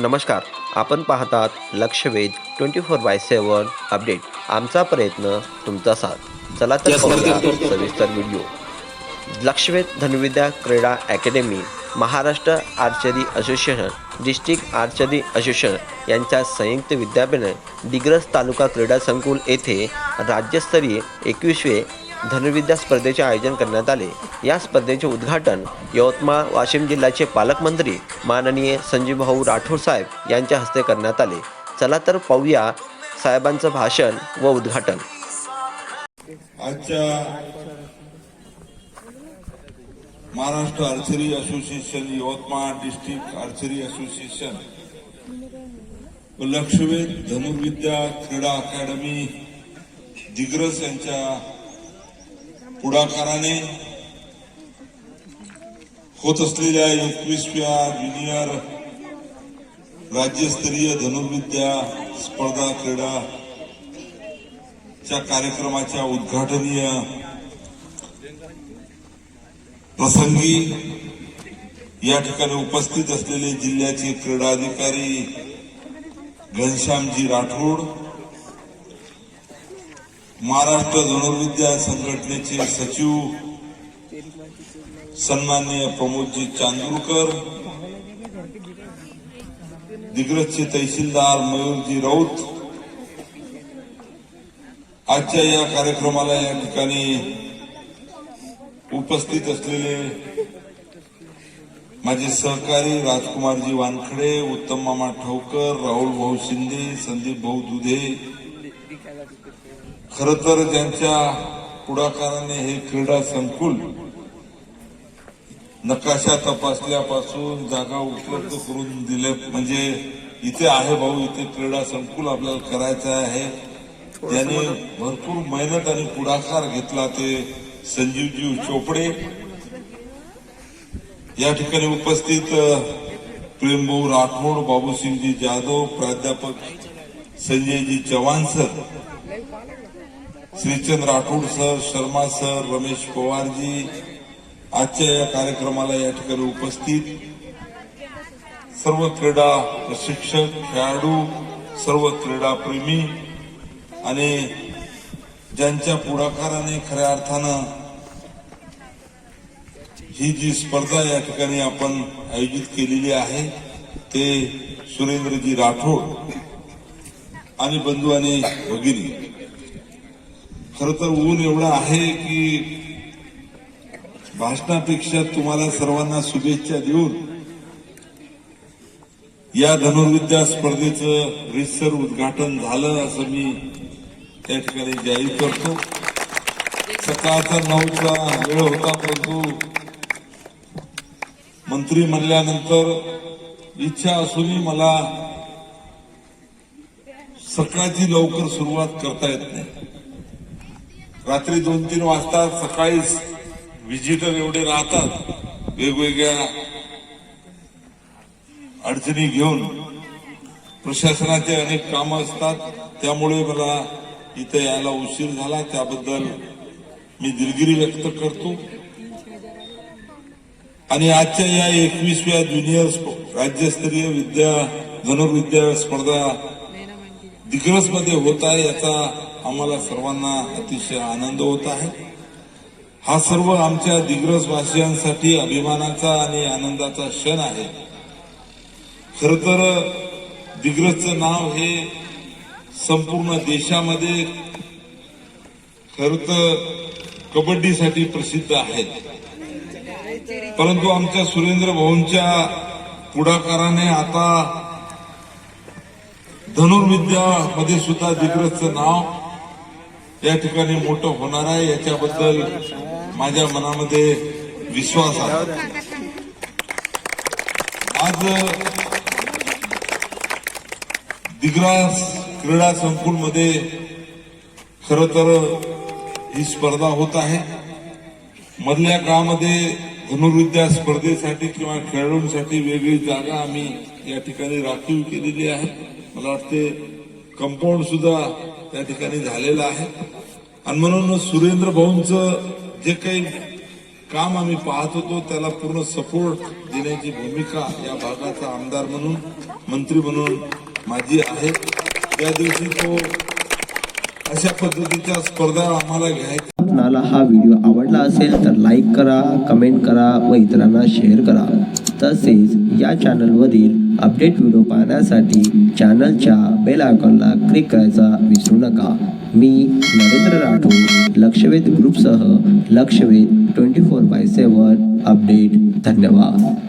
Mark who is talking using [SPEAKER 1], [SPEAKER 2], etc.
[SPEAKER 1] नमस्कार आपण पाहतात Lakshvedh twenty four by seven update. आमचा प्रयत्न तुमचा साथ. चला तर सविस्तर व्हिडिओ लक्षवेध धनुविद्या क्रीडा academy Maharashtra archery association district archery association यांच्या संयुक्त विद्यापीठाने दिग्रस तालुका क्रीडा संकुल येथे राज्यस्तरीय एकवीसवे धनुर्विद्या स्पर्धेचे आयोजन करण्यात आले. या स्पर्धेचे उद्घाटन यवतमाळ वाशिम जिल्ह्याचे पालकमंत्री माननीय संजीवभाऊ राठोड साहेब यांच्या हस्ते करण्यात आले. चला तर पाहूया साहेबांचं भाषण व उद्घाटन.
[SPEAKER 2] आजच्या Maharashtra archery association Yavatmal district archery association Lakshvedh धनुर्विद्या क्रीडा अकादमी दिग्रस यांच्या पुढाकाराने होत असलेल्या एकवीसव्या ज्युनियर राज्यस्तरीय धनुर्विद्या स्पर्धा क्रीडा च्या कार्यक्रमाच्या उद्घाटनीय प्रसंगी या ठिकाणी उपस्थित असलेले जिल्ह्याचे क्रीडाधिकारी घनश्यामजी राठोड महाराष्ट्र धनुर्विद्या संघटनेचे सचिव सन्माननीय प्रमोदजी चांदूरकर दिग्रजचे तहसीलदार मयूरजी राऊत आजच्या या कार्यक्रमाला या ठिकाणी उपस्थित असलेले माझे सहकारी राजकुमारजी वानखडे उत्तम मामा ठवकर राहुल भाऊ शिंदे संदीप भाऊ दुधे खर तर ज्यांच्या पुढाकाराने हे क्रीडा संकुल नकाशा तपासल्यापासून जागा उपलब्ध करून दिले म्हणजे इथे आहे भाऊ इथे क्रीडा संकुल आपल्याला करायचं आहे. त्याने भरपूर मेहनत आणि पुढाकार घेतला ते संजीवजी चोपडे. या ठिकाणी उपस्थित प्रेमभाऊ राठोड बाबूसिंगजी जाधव प्राध्यापक Sanjayji Chavan sir Shrichand Rathod sir Sharma sir Ramesh Pawarji आजच्या या कार्यक्रमाला या ठिकाणी उपस्थित सर्व क्रीडा प्रशिक्षक खेळाडू सर्व क्रीडा प्रेमी आणि ज्यांच्या पुढाकाराने खऱ्या अर्थानं ही जी स्पर्धा या ठिकाणी आपण आयोजित केलेली आहे ते सुरेंद्रजी राठोड आणि बंधू आणि भगिनी खर तर ऊन एवढं आहे की भाषणापेक्षा तुम्हाला सर्वांना शुभेच्छा देऊन या धनुर्विद्या स्पर्धेचं रिसर उद्घाटन झालं असं मी त्या ठिकाणी जाहीर करतो. सकाळचा नऊचा वेळ होता परंतु मंत्री म्हणल्यानंतर इच्छा असूनही मला सकाळची लवकर सुरुवात करता येत नाही. रात्री दोन तीन वाजता सकाळीच व्हिजिटर एवढे राहतात वेगवेगळ्या अडचणी घेऊन प्रशासनाचे अनेक कामं असतात. त्यामुळे मला इथं यायला उशीर झाला. त्याबद्दल मी दिलगिरी व्यक्त करतो. आणि आजच्या या एकवीसव्या ज्युनियर स्प- राज्यस्तरीय विद्या धनुर्विद्या स्पर्धा दिग्रसमध्ये होत आहे. याचा आम्हाला सर्वांना अतिशय आनंद होत आहे. हा सर्व आमच्या दिग्रजवासियांसाठी अभिमानाचा आणि आनंदाचा क्षण आहे. खर तर दिग्रजचं नाव हे संपूर्ण देशामध्ये खर तर कबड्डीसाठी प्रसिद्ध आहेत परंतु आमच्या सुरेंद्र भाऊंच्या पुढाकाराने आता धनुर्विद्यामध्ये सुद्धा दिग्रजचं नाव या ठिकाणी मोठं होणार आहे. याच्याबद्दल माझ्या मनामध्ये विश्वास आहे. आज दिग्रास क्रीडा संकुलमध्ये खर तर ही स्पर्धा होत आहे. मधल्या काळामध्ये धनुर्विद्या स्पर्धेसाठी किंवा खेळाडूंसाठी वेगळी जागा आम्ही या ठिकाणी राखीव केलेली आहे. मला वाटते कंपाऊंड सुद्धा त्या ठिकाणी झालेलं आहे. आणि म्हणून सुरेंद्र भाऊंचं जे काही काम आम्ही पाहत होतो त्याला पूर्ण सपोर्ट देण्याची भूमिका या भागाचा आमदार म्हणून मंत्री म्हणून माझी आहे. त्या दिवशी तो अशा पद्धतीच्या स्पर्धा आम्हाला घ्यायच्या.
[SPEAKER 1] आपणाला हा व्हिडिओ आवडला असेल तर लाईक करा कमेंट करा व इतरांना शेअर करा. तसेच या चॅनलवरील अपडेट व्हिडिओ पाहण्यासाठी चॅनलच्या बेल आयकॉनला क्लिक करायचा विसरू नका. मी Narendra Rathod Lakshvedh ग्रुपसह Lakshvedh twenty four by seven update धन्यवाद.